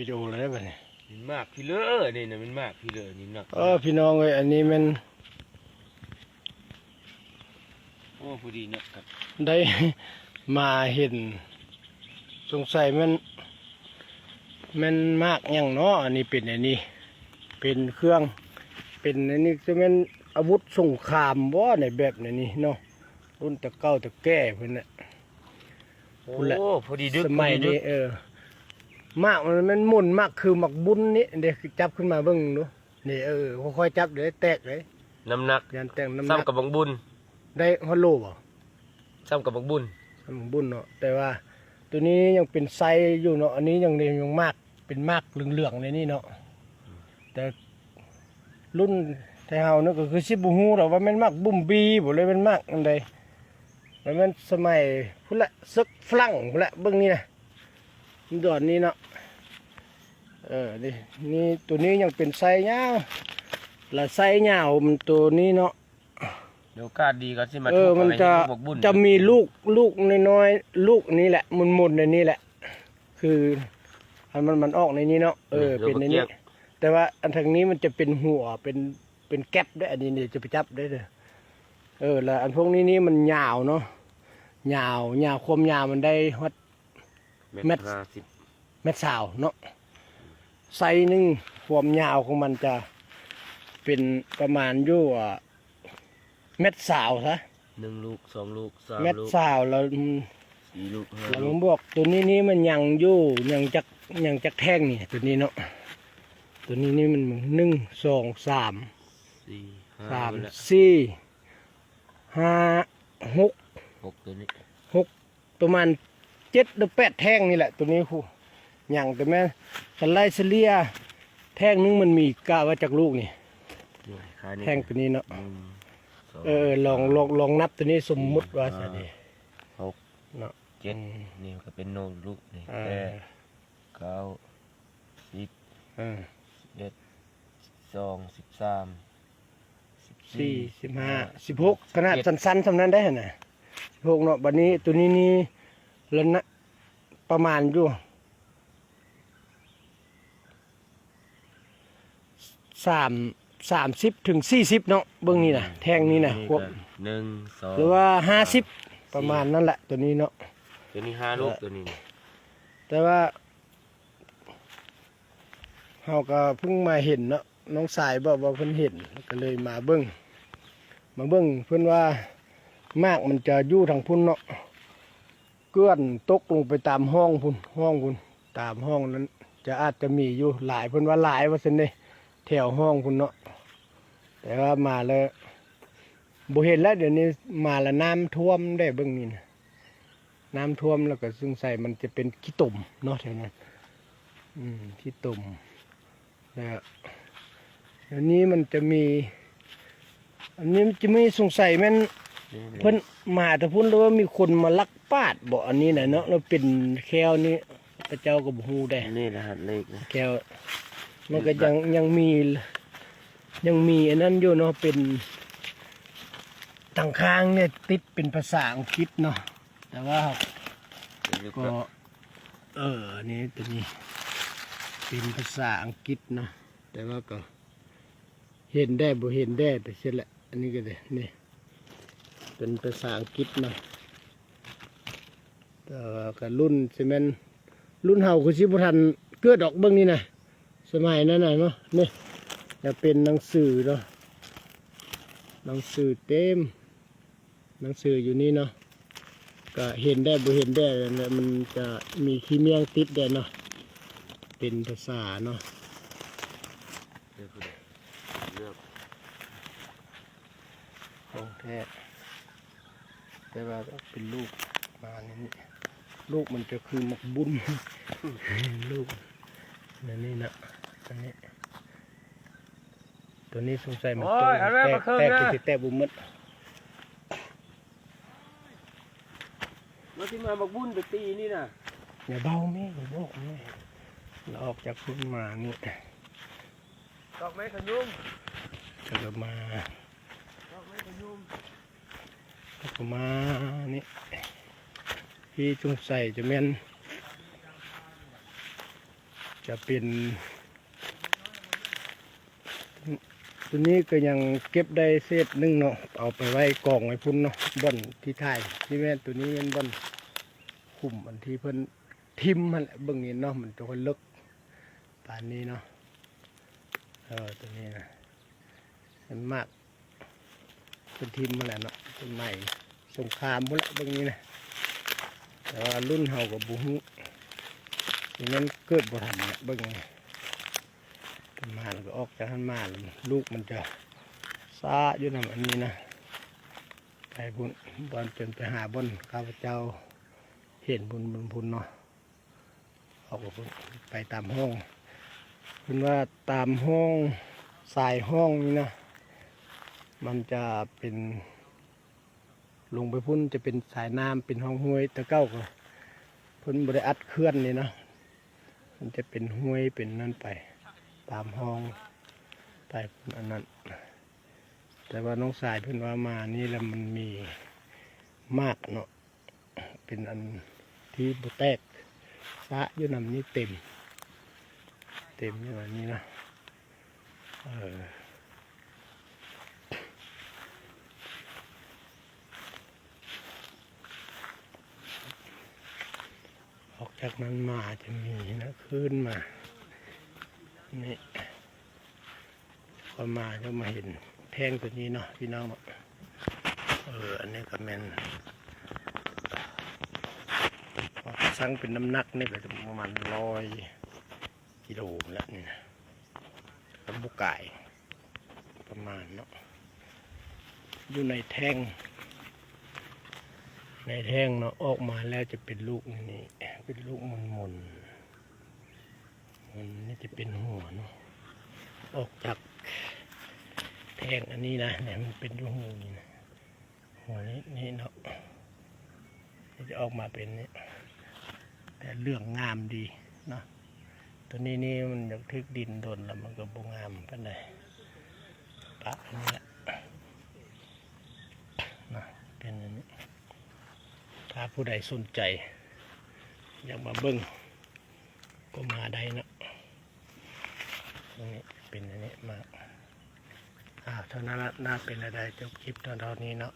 วิดีโอเลยได้ป่ะเนี่ยมันมากพี่เลอนี่นะมันมากพี่เลอนี่นักเออพี่น้องเอ้ยอันนี้มันโอ้พอดีนะครับได้มาเห็น สงสัยมันมันมากอย่างเนาะอันนี้เป็นอันนี้ เป็นเครื่อง เป็นอันนี้จะเป็นอาวุธสงครามบ่ในแบบนี้นี่เนาะรุ่นตะเก้าตะแก่เพิ่นน่ะโอ้คุณแหละพอดีดึกสมัยพอดีดึนี้กเออ มากมันมันหมุนมากคือหมักบุญนี่เดี๋ยวจับขึ้นมาเบิ่งดูนี่เออค่อยๆจับเดี๋ยวแตกเลยน้ำหนักยันแตกน้ำหนักซ้ำกับบังบุญได้ฮอลโลบ่ซ้ำกับบังบุญหมักบุญเนาะแต่ว่า ตัวนี้ยังเป็นไซอยู่เนาะอันนี้ยังยังมากเป็นมากเหลืองๆในนี่เนาะแต่รุ่นไทเฮานี่ก็คือสิบ่ฮู้หรอกว่ามันมากบุ้มบีบ่เลยมันมากอันใดมันมันสมัยพุ่นละซึกฝรั่งพุ่นละเบิ่งนี่นะ ดอนนี้เนาะเออนี่นี่ตัวนี้ยังเป็นไซยาวและไซยาวมันตัวนี้เนาะเดี๋ยวโอกาสดีก็สิมาเออทุบมันให้จะบักบุญจะมีลูกลูกน้อยๆลูกนี้แหละมุนมุนๆในนี้แหละ คืออันมันมันออกในนี้เนาะเออเป็นในนี้แต่ว่าอันทางนี้มันจะเป็นหัวเป็นเป็นแก๊ปด้วยอันนี้เนี่ยจะไปจับได้เลยเออแล้วอันพวกนี้นี่มันยาวเนาะยาวยาวความยาวมันได้ฮอด เม็เม็ดดห้าสิบเม็ดสาวเนาะไซส์หนึ่งความยาวของมันจะเป็นประมาณอยู่อะเม็ดสาวซะหนึ่งลูกสองลูกสามเม็ดลูกสาวแล้วอืมสี่ลูกห้าแล้วลูผกมบอกตัวนี้นี่มันยังอยู่ยังจักยังจักแท่งนี่ตัวนี้เนาะตัวนี้นี่มันหนึ่งสองสามสี่ห้าสามหมดแล้วสี่ห้าหกหกตัวนี้ ประมาณ เจ็ดหรือแปดแท่งนี่แหละ ตัวนี้ครูอย่างแต่แม่สไลด์เฉลี่ยแท่งนึงมันมีกะว่าจากลูกนี่นี่ขายนี่ แท่งตัวนี้เนาะหนึ่งสองเออลองลองลองนับตัวนี้สมมุติว่าสี่สิห้าหกเนาะเจ็ดอืมนี่ก็เป็นโนลูกนี่เอแปอดเก้าสิบเออสิบเอ็ดสิบสองสิบสามสิบสี่สิบห้าสิบหกขนาดสั้นๆสำนั้นได้น่ะสิบหกเนาะบัดนี้ตัวนี้นี่ แล้วนะ ประมาณอยู่สามสามสิบถึงสี่สิบเนาะเบื้องนี้นะแท่งนี้นะพวกหนึ่งสองหรือว่าห้าสิบประมาณนั่นแหละ ตัวนี้เนาะตัวนี้ห้าลูกตัวนี้ แต่ว่าเฮาก็เพิ่งมาเห็นเนาะน้องสายบอกว่าเพิ่นเห็นก็เลยมาเบิ่งมาเบิ่งเพิ่นว่ามากมันจะอยู่ทางพุ่นเนาะ เกลื่อนตกลงไปตามห้องพุ่นห้องพุ่นตามห้องนั้น จะอาจจะมีอยู่หลายพิ่นว่าหลายว่าซั่นเด้แถวห้องพุ่นเนาะแต่ว่ามาแล้วบ่เห็นแล้วเดี๋ยวนี้มาแล้วน้ำท่วมได้เบิ่งนี่นะน้ำท่วมแล้วก็ซึ่งใส่มันจะเป็นขี้ตุ่มเนาะแถวนั้นอืมขี้ตุ่มแล้วอันนี้มันจะมี อันนี้จะไม่สงสัยแมันเพิ่นมาแต่พุ่นหรือว่ามีคนมาลัก ปาดบ่อันนี้น่ะเนาะแล้วเป็นแควนี้พระเจ้าก็บ่ฮู้ได้นี่รหัสเลขนะแควมันก็ยังยังมี ยังมีอันนั้นอยู่เนาะเป็นต่างค้างเนี่ยติดเป็นภาษาอังกฤษเนาะแต่ว่าก็เอออันนี้ตัวนี้ เป็นภาษาอังกฤษเนาะแต่ว่าก็ เห็นได้บ่เห็นได้ไปเสียละอันนี้ก็เลยนี่เป็นภาษาอังกฤษเนาะแต่ว่า ก็รุ่นซีเมนรุ่นเฮาคือสิบ่ทันเกิดดอกเบิ่งนี่นะสมัยนั้นน่ะเนาะนี่จะเป็นหนังสือเนาะหนังสือเต็ม หนังสืออยู่นี่เนาะก็เห็นได้บ่เห็นได้เนี่ยมันจะมีขี้เมียงติดได้เนาะเป็นภาษาเนาะเลือกของแท้แต่ว่าเป็นลูกมานี่นี่ ลูกมันจะคือหมกบุญลูกนั่นนี่นะอันนี้ ตัวนี้สงสัยมันโอ้ยอันแรกมาเครื่องแตกนะแตกแตกบุญหมดมาที่มาบักบุญไปตีนี่นะอย่าเบาแม่อย่าบอกแม่เราออกจากพุ่นมานี่ดอกไม้ขยุมก็จะมาดอกไม้ขยุม แล้วก็มานี่ พี่จงใส่จะแม่นจะเป็นตัวนี้ก็ยังเก็บได้เศษหนึงเนาะเอาไปไว้กล่องไว้พุ่นเนาะบ่อนที่ท้ายที่แม่นตัวนี้เป็นบ่อนคุมอันที่เพิ่นทิมมันแหละเบิ่งนี่เนาะมันจะค่อยลึกปานนี้เนาะเออตัวนี้นะมันมากเป็นทิมมันแหละเนาะเป็นใหม่สงครามพุ่นละเบิ่งนี้นะ แต่ว่ารุ่นเฮากับบุฮูที่นั้นเกิดบ่ทันเนี่ยเบิ่งนี่มันมาแล้วก็ออกจากหันมาแล้วลูกมันจะซาอยู่นำอันนี้นะไปบุญบอนจนไปหาบนข้าพเจ้าเห็นบุญบุญพุนเนาะออกไปไปตามห้องคุณว่าตามห้องสายห้องนี่นะ มันจะเป็น ลงไปพุ่นจะเป็นสายน้ำเป็นห้องห้วยตะเก้าก็พุ่นบริอัดเคลื่อนนี่เนาะมันจะเป็นห้วยเป็นนั่นไป ตามห้องไปพุ่นอันนั้น แต่ว่าน้องสายเพิ่นว่ามานี่แล้วมันมีมากเนาะเป็นอันที่บุแตกสะยู่นำนี้เต็ม เต็มอยู่แบบนี้นะเออออก จากนั้นมาจะมีนะขึ้นมานี่พอมาจะมาเห็นแท่งตัวนี้เนาะพี่น้องเอออันนี้ก็แมนสั่งเป็นน้ำหนักนี่ก็จะประมาณร้อยกิโลแล้วนี่นะกับบุกไก่ประมาณเนาะอยู่ในแท่ง ในแท่งเนาะออกมาแล้วจะเป็นลูกนี่ เป็นลูกมันมนมันนี่จะเป็นหัวเนาะออกจากแทงอันนี้นะเนี่ยมันเป็นลูกหูนี่นะหัวนี้นี่เนาะจะออกมาเป็นนี่แต่เรื่องงามดีเนาะตัวนี้นี่มันอยากทึกดินโดนแล้วมันก็บงามปานใดปะอันนี้แหละนะเป็นอันนี้ถ้าผู้ใดสนใจ อยากมาเบิ้งก็มาได้นะตรงนี้เป็นอันนี้มาอ่าเท่านั้นละน่าเป็นอะไรจบคลิปตอนนี้เนาะ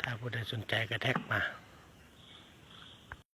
ถ้าผู้ใดสนใจก็แท็กมา